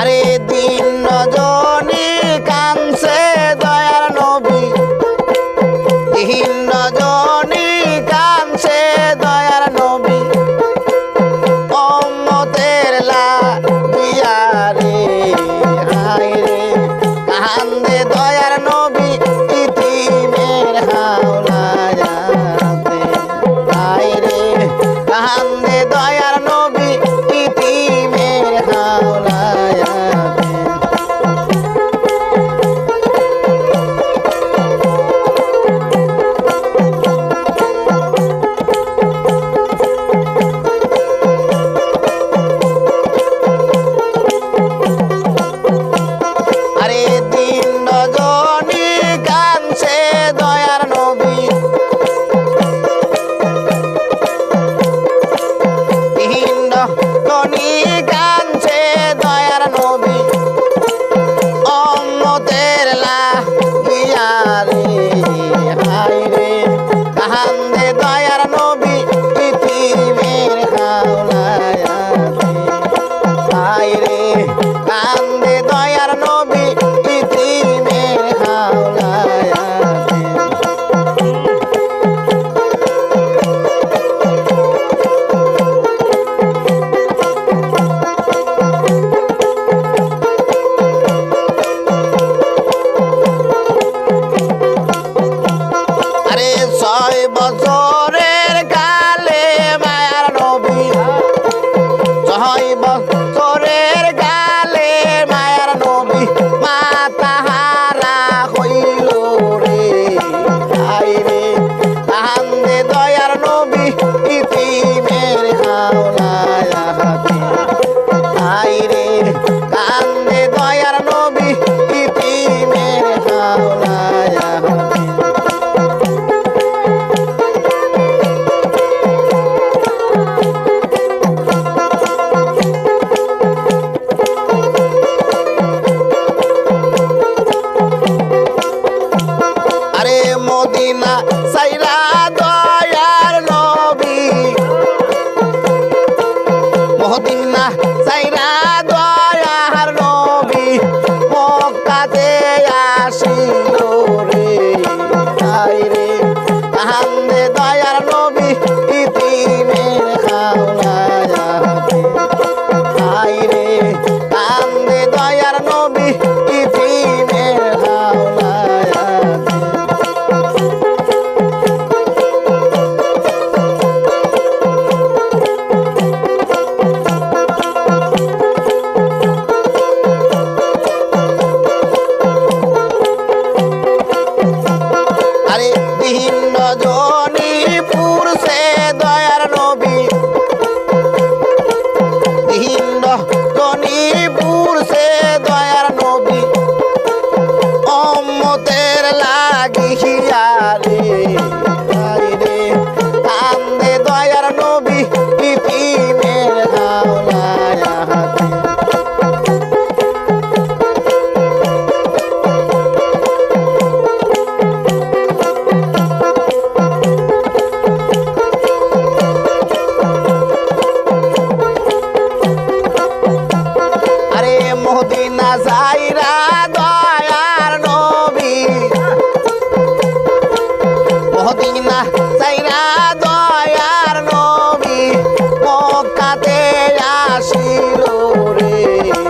আরে দিন Tony দয়ার নবী অম্মতের লাগিয়া রে ella sí lo ve.